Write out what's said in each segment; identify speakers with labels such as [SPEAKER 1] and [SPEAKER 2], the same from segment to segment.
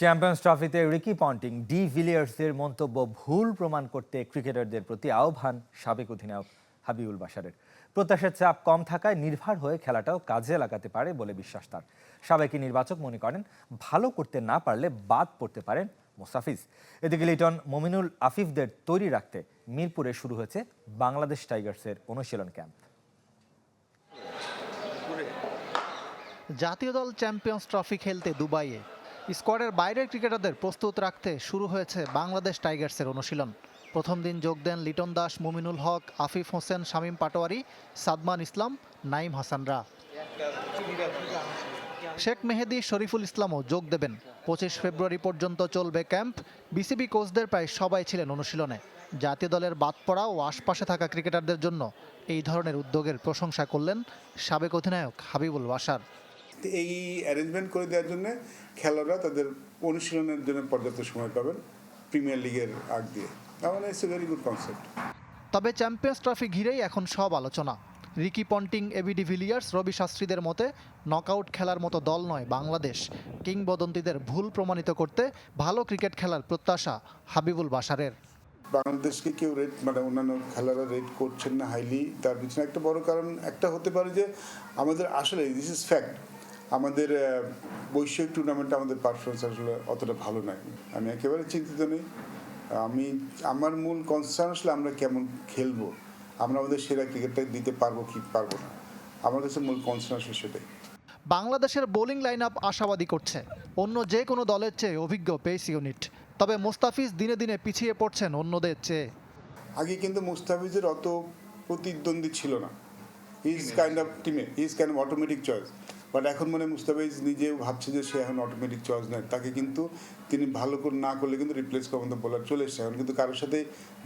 [SPEAKER 1] Champions ট্রফিতে Ricky Ponting D ভিলিয়ার্সের মন্তব্য ভুল প্রমাণ করতে ক্রিকেটারদের প্রতি আহ্বান সাবেক অধিনায়ক হাবিবুল বাশারের। প্রত্যাশার চাপ কম থাকায় নির্ভর হয়ে খেলাটাও কাজে লাগাতে পারে বলে বিশ্বাস তার। সাবেক নির্বাচক মনে করেন, ভালো করতে না পারলে বাদ পড়তে পারেন মোস্তাফিজ। এদিকে লিটন মমিনুল আফিফদের তৈরি রাখতে মিরপুরে শুরু হয়েছে বাংলাদেশ টাইগার্সের অনুশীলন ক্যাম্প।
[SPEAKER 2] জাতীয় দল চ্যাম্পিয়ন্স ট্রফি খেলতে দুবাইয়ে স্কোয়াডের বাইরের ক্রিকেটারদের প্রস্তুত রাখতে শুরু হয়েছে বাংলাদেশ টাইগার্সের অনুশীলন। প্রথম দিন যোগ দেন লিটন দাস, মুমিনুল হক, আফিফ হোসেন, শামীম পাটোয়ারি, সাদমান ইসলাম নাইম হাসানরা। শেখ মেহেদি, শরীফুল ইসলামও যোগ দেবেন। পঁচিশ ফেব্রুয়ারি পর্যন্ত চলবে ক্যাম্প। বিসিবি কোচদের প্রায় সবাই ছিলেন অনুশীলনে। জাতীয় দলের বাদ পড়া ও আশপাশে থাকা ক্রিকেটারদের জন্য এই ধরনের উদ্যোগের প্রশংসা করলেন সাবেক অধিনায়ক হাবিবুল
[SPEAKER 3] তো এই অ্যারেঞ্জমেন্ট করে দেওয়ার জন্য খেলোয়াড়রা তাদের অনুশীলনের জন্য পর্যাপ্ত সময় পাবেন প্রিমিয়ার লিগের আগ দিয়ে। তার মানে it's a very good concept
[SPEAKER 2] তবে চ্যাম্পিয়ন্স ট্রফি ঘিরেই এখন সব আলোচনা। Ricky Ponting AB de Villiers Ravi শাস্ত্রীদের মতে নকআউট খেলার মতো দল নয় বাংলাদেশ। কিংবদন্তিদের ভুল প্রমাণিত করতে ভালো ক্রিকেট খেলার প্রত্যাশা হাবিবুল বাশারের।
[SPEAKER 3] বাংলাদেশকে কেউ রেট মানে অন্যান্য খেলারা রেট করছেন না হাইলি তার পিছনে একটা বড় কারণ একটা হতে পারে যে আমাদের আসলে দিস ইজ ফ্যাক্ট আমাদের বৈশ্বিক টুর্নামেন্টে আমাদের পারফরমেন্স আসলে অতটা ভালো নয় আমি একেবারে চিন্তিত নেই। আমি আমার মূল কনসার্ন আসলে আমরা কেমন খেলব? আমরা আমাদের সেরা ক্রিকেটটা দিতে পারব কি পারব না? আমার কাছে মূল কনসার্ন আসলে সেটাই।
[SPEAKER 2] বাংলাদেশের বোলিং লাইন আপ আশাবাদী করছে। অন্য যে কোনো দলের চেয়ে অভিজ্ঞ পেস ইউনিট তবে মোস্তাফিজ দিনে দিনে পিছিয়ে পড়ছেন অন্যদের চেয়ে।
[SPEAKER 3] আগে কিন্তু মুস্তাফিজের অত প্রতিদ্বন্দ্বী ছিল না। ইজ কাইন্ড অফ টিমে is kind of automatic choice but এখন মনে মুস্তাফিজ নিজেও ভাবছে যে সে এখন অটোমেটিক চয়েস নয়। তাকে কিন্তু তিনি ভালো করে না করলে কিন্তু রিপ্লেস মতো বোলার চলে এসছে। এখন কিন্তু কারোর সাথে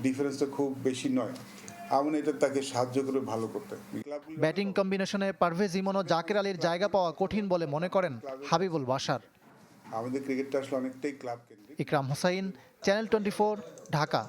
[SPEAKER 3] ডিফারেন্সটা খুব বেশি নয়। আমার এটা তাকে সাহায্য করে ভালো করতে।
[SPEAKER 2] ব্যাটিং কম্বিনেশনে পারভেজ ইমন ও জাকের আলীর জায়গা পাওয়া কঠিন বলে মনে করেন হাবিবুল বাশার।
[SPEAKER 3] আমাদের ক্রিকেটটা আসলে অনেকটাই ক্লাব কেন্দ্রিক
[SPEAKER 2] ইকরাম হোসাইন চ্যানেল টোয়েন্টি ঢাকা।